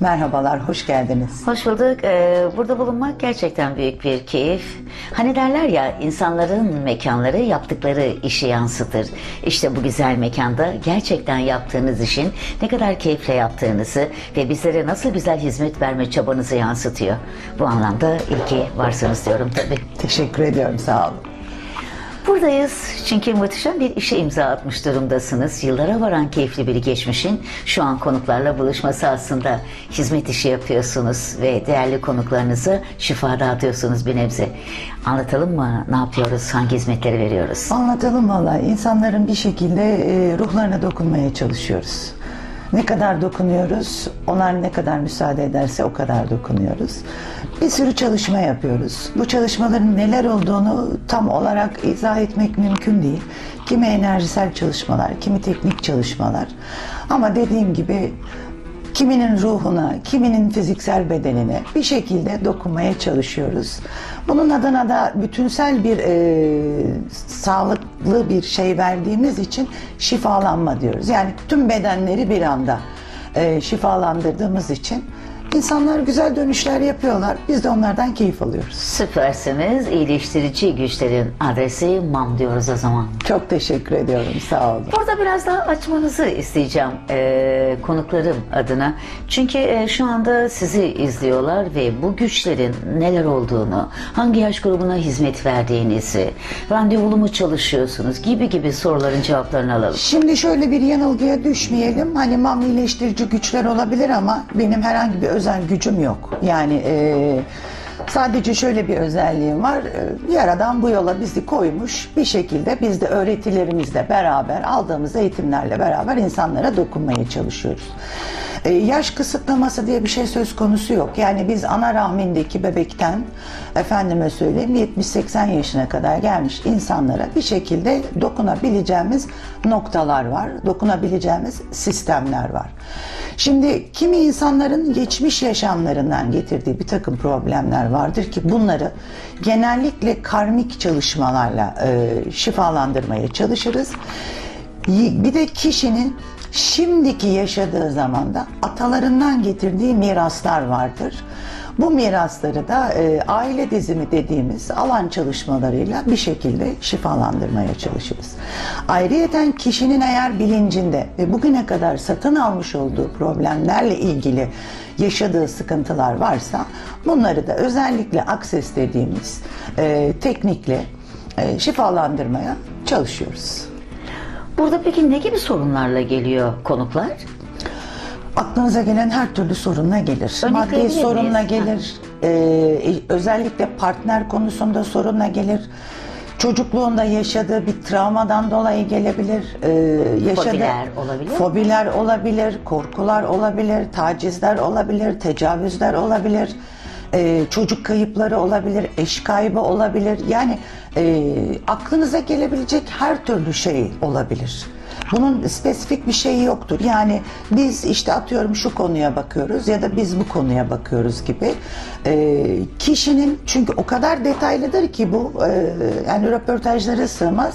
Merhabalar, hoş geldiniz. Hoş bulduk. Ee, burada bulunmak gerçekten büyük bir keyif. Hani derler ya insanların mekanları yaptıkları işi yansıtır. İşte bu güzel mekanda gerçekten yaptığınız işin ne kadar keyifle yaptığınızı ve bizlere nasıl güzel hizmet verme çabanızı yansıtıyor. Bu anlamda iyi ki varsınız diyorum tabii. Teşekkür ediyorum, sağ olun. Buradayız çünkü muhteşem bir işe imza atmış durumdasınız. Yıllara varan keyifli bir geçmişin şu an konuklarla buluşması aslında hizmet işi yapıyorsunuz ve değerli konuklarınıza şifa dağıtıyorsunuz bir nebze. Anlatalım mı ne yapıyoruz, hangi hizmetleri veriyoruz? Anlatalım valla. İnsanların bir şekilde e, ruhlarına dokunmaya çalışıyoruz. Ne kadar dokunuyoruz, onlar ne kadar müsaade ederse o kadar dokunuyoruz. Bir sürü çalışma yapıyoruz. Bu çalışmaların neler olduğunu tam olarak izah etmek mümkün değil. Kimi enerjisel çalışmalar, kimi teknik çalışmalar. Ama dediğim gibi kiminin ruhuna, kiminin fiziksel bedenine bir şekilde dokunmaya çalışıyoruz. Bunun adına da bütünsel bir e, sağlıklı bir şey verdiğimiz için şifalanma diyoruz. Yani tüm bedenleri bir anda e, şifalandırdığımız için insanlar güzel dönüşler yapıyorlar. Biz de onlardan keyif alıyoruz. Süpersiniz. İyileştirici güçlerin adresi MAM diyoruz o zaman. Çok teşekkür ediyorum. Sağ olun. Burada biraz daha açmanızı isteyeceğim eee, konuklarım adına. Çünkü eee, şu anda sizi izliyorlar ve bu güçlerin neler olduğunu, hangi yaş grubuna hizmet verdiğinizi, randevulu mu çalışıyorsunuz gibi gibi soruların cevaplarını alalım. Şimdi şöyle bir yanılgıya düşmeyelim. Hani mam iyileştirici güçler olabilir ama benim herhangi bir özel gücüm yok. Yani e, sadece şöyle bir özelliğim var. E, Yaradan bu yola bizi koymuş. Bir şekilde biz de öğretilerimizle beraber, aldığımız eğitimlerle beraber insanlara dokunmaya çalışıyoruz. E, yaş kısıtlaması diye bir şey söz konusu yok. Yani biz ana rahmindeki bebekten efendime söyleyeyim 70-80 yaşına kadar gelmiş insanlara bir şekilde dokunabileceğimiz noktalar var. Dokunabileceğimiz sistemler var. Şimdi kimi insanların geçmiş yaşamlarından getirdiği bir takım problemler vardır ki bunları genellikle karmik çalışmalarla e, şifalandırmaya çalışırız. Bir de kişinin şimdiki yaşadığı zamanda atalarından getirdiği miraslar vardır. Bu mirasları da e, aile dizimi dediğimiz alan çalışmalarıyla bir şekilde şifalandırmaya çalışırız. Ayrıyeten kişinin eğer bilincinde ve bugüne kadar satın almış olduğu problemlerle ilgili yaşadığı sıkıntılar varsa bunları da özellikle akses dediğimiz e, teknikle e, şifalandırmaya çalışıyoruz. Burada peki ne gibi sorunlarla geliyor konuklar? Aklınıza gelen her türlü sorunla gelir. Maddi Örnekleyebilir sorunla miyiz? gelir. Ee, özellikle partner konusunda sorunla gelir. Çocukluğunda yaşadığı bir travmadan dolayı gelebilir. Ee, yaşadığı Fobiler olabilir mi? Fobiler olabilir, korkular olabilir, tacizler olabilir, tecavüzler olabilir. Ee, çocuk kayıpları olabilir, eş kaybı olabilir. Yani e, aklınıza gelebilecek her türlü şey olabilir. Bunun spesifik bir şeyi yoktur. Yani biz işte atıyorum şu konuya bakıyoruz ya da biz bu konuya bakıyoruz gibi. Ee, kişinin çünkü o kadar detaylıdır ki bu e, yani röportajlara sığmaz.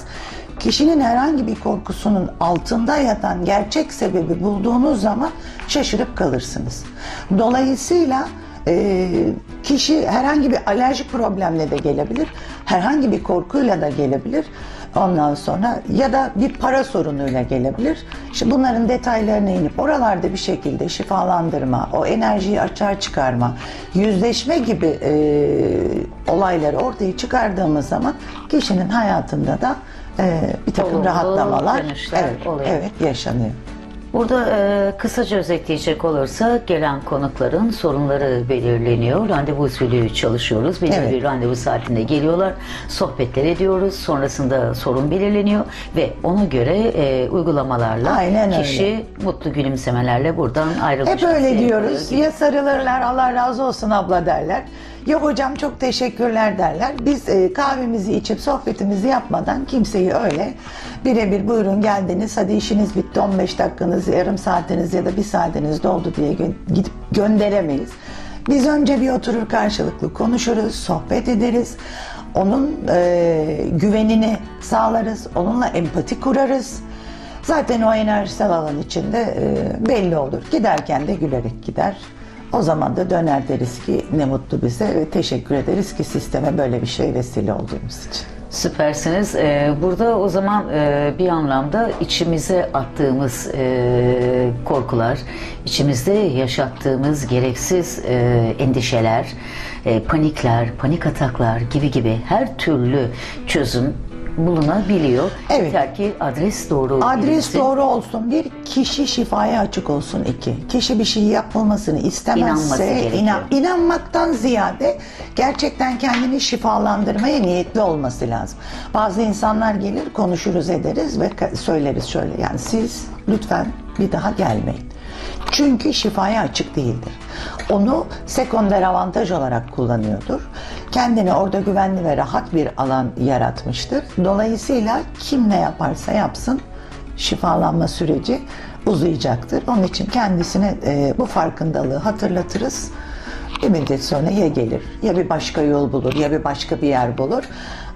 Kişinin herhangi bir korkusunun altında yatan gerçek sebebi bulduğunuz zaman şaşırıp kalırsınız. Dolayısıyla e, kişi herhangi bir alerjik problemle de gelebilir, herhangi bir korkuyla da gelebilir. Ondan sonra ya da bir para sorunuyla gelebilir. İşte bunların detaylarına inip oralarda bir şekilde şifalandırma, o enerjiyi açığa çıkarma, yüzleşme gibi e, olayları ortaya çıkardığımız zaman kişinin hayatında da e, bir takım Olumlu rahatlamalar dönüşler evet, oluyor. evet yaşanıyor. Burada e, kısaca özetleyecek olursa gelen konukların sorunları belirleniyor. Randevu usulü çalışıyoruz. Belirli Evet. bir randevu saatinde geliyorlar. Sohbetler ediyoruz. Sonrasında sorun belirleniyor ve ona göre e, uygulamalarla Aynen öyle. kişi mutlu gülümsemelerle buradan ayrılmış. Hep öyle diyoruz. gibi. Ya sarılırlar Allah razı olsun abla derler. Ya hocam çok teşekkürler derler. Biz e, kahvemizi içip sohbetimizi yapmadan kimseyi öyle birebir buyurun geldiniz hadi işiniz bitti 15 dakikanız yarım saatiniz ya da bir saatiniz doldu diye gö- gidip gönderemeyiz. Biz önce bir oturur karşılıklı konuşuruz, sohbet ederiz. Onun e, güvenini sağlarız, onunla empati kurarız. Zaten o enerjisel alan içinde e, belli olur. Giderken de gülerek gider. O zaman da döner deriz ki ne mutlu bize ve teşekkür ederiz ki sisteme böyle bir şey vesile olduğumuz için. Süpersiniz. Ee, burada o zaman e, bir anlamda içimize attığımız e, korkular, içimizde yaşattığımız gereksiz e, endişeler, e, panikler, panik ataklar gibi gibi her türlü çözüm bulunabiliyor. Evet. Yeter ki adres doğru Adres bilinsin. doğru olsun. Bir, kişi şifaya açık olsun. iki kişi bir şey yapılmasını İnanması istemezse, gerekiyor. inan, inanmaktan ziyade gerçekten kendini şifalandırmaya niyetli olması lazım. Bazı insanlar gelir, konuşuruz ederiz ve ka- söyleriz şöyle. Yani siz lütfen bir daha gelmeyin. Çünkü şifaya açık değildir. Onu sekonder avantaj olarak kullanıyordur. Kendini orada güvenli ve rahat bir alan yaratmıştır. Dolayısıyla kim ne yaparsa yapsın şifalanma süreci uzayacaktır. Onun için kendisine e, bu farkındalığı hatırlatırız. Bir müddet sonra ya gelir ya bir başka yol bulur ya bir başka bir yer bulur.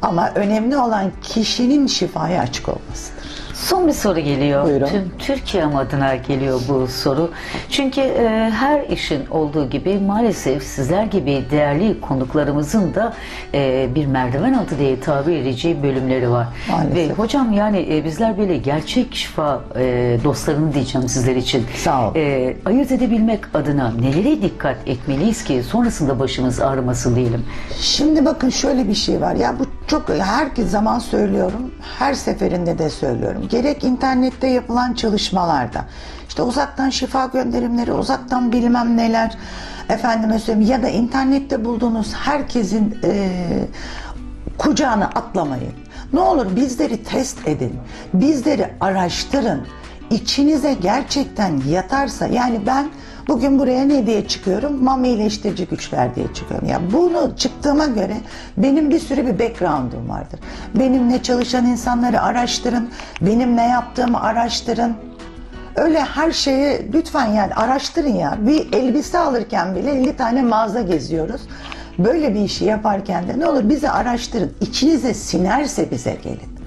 Ama önemli olan kişinin şifaya açık olmasıdır. Son bir soru geliyor. Buyurun. Tüm Türkiye adına geliyor bu soru. Çünkü e, her işin olduğu gibi maalesef sizler gibi değerli konuklarımızın da e, bir merdiven altı diye tabir edeceği bölümleri var. Maalesef. Ve hocam yani e, bizler böyle gerçek şifa e, dostlarını diyeceğim sizler için. Sağ olun. E, ayırt edebilmek adına nelere dikkat etmeliyiz ki sonrasında başımız ağrımasın diyelim. Şimdi bakın şöyle bir şey var. Ya bu çok herkes zaman söylüyorum. Her seferinde de söylüyorum. Gerek internette yapılan çalışmalarda işte uzaktan şifa gönderimleri, uzaktan bilmem neler efendime söyleyeyim ya da internette bulduğunuz herkesin e, kucağına atlamayın. Ne olur bizleri test edin. Bizleri araştırın. İçinize gerçekten yatarsa yani ben Bugün buraya ne diye çıkıyorum? Mami iyileştirici güçler diye çıkıyorum. Ya bunu çıktığıma göre benim bir sürü bir background'um vardır. Benimle çalışan insanları araştırın. Benim ne yaptığımı araştırın. Öyle her şeyi lütfen yani araştırın ya. Bir elbise alırken bile 50 tane mağaza geziyoruz. Böyle bir işi yaparken de ne olur bizi araştırın. İçinize sinerse bize gelin.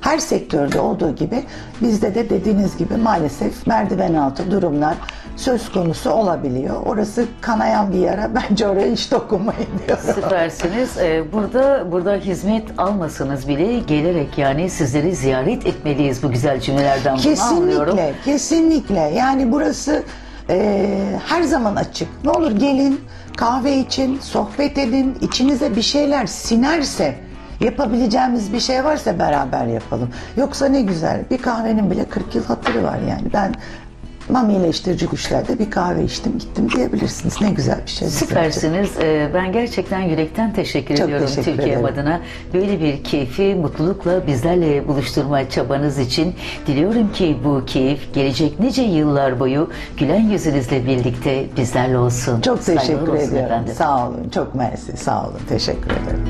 Her sektörde olduğu gibi bizde de dediğiniz gibi maalesef merdiven altı durumlar söz konusu olabiliyor. Orası kanayan bir yara. Bence oraya hiç dokunmayın diyorum. Süpersiniz. Ee, burada burada hizmet almasanız bile gelerek yani sizleri ziyaret etmeliyiz bu güzel cümlelerden bunu anlıyorum. Kesinlikle, kesinlikle. Yani burası e, her zaman açık. Ne olur gelin, kahve için, sohbet edin. İçinize bir şeyler sinerse, yapabileceğimiz bir şey varsa beraber yapalım. Yoksa ne güzel, bir kahvenin bile 40 yıl hatırı var yani. Ben Mami iyileştirici güçlerde bir kahve içtim gittim diyebilirsiniz. Ne güzel bir şey. Süpersiniz. Ee, Ben gerçekten yürekten teşekkür Çok ediyorum teşekkür Türkiye'm ederim. adına. Böyle bir keyfi mutlulukla bizlerle buluşturma çabanız için diliyorum ki bu keyif gelecek nice yıllar boyu gülen yüzünüzle birlikte bizlerle olsun. Çok teşekkür olsun ediyorum. efendim. Sağ olun. Çok mersi. Sağ olun. Teşekkür ederim.